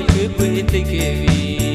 မြူချွေးပွေသိပ်ခဲ့ပြီ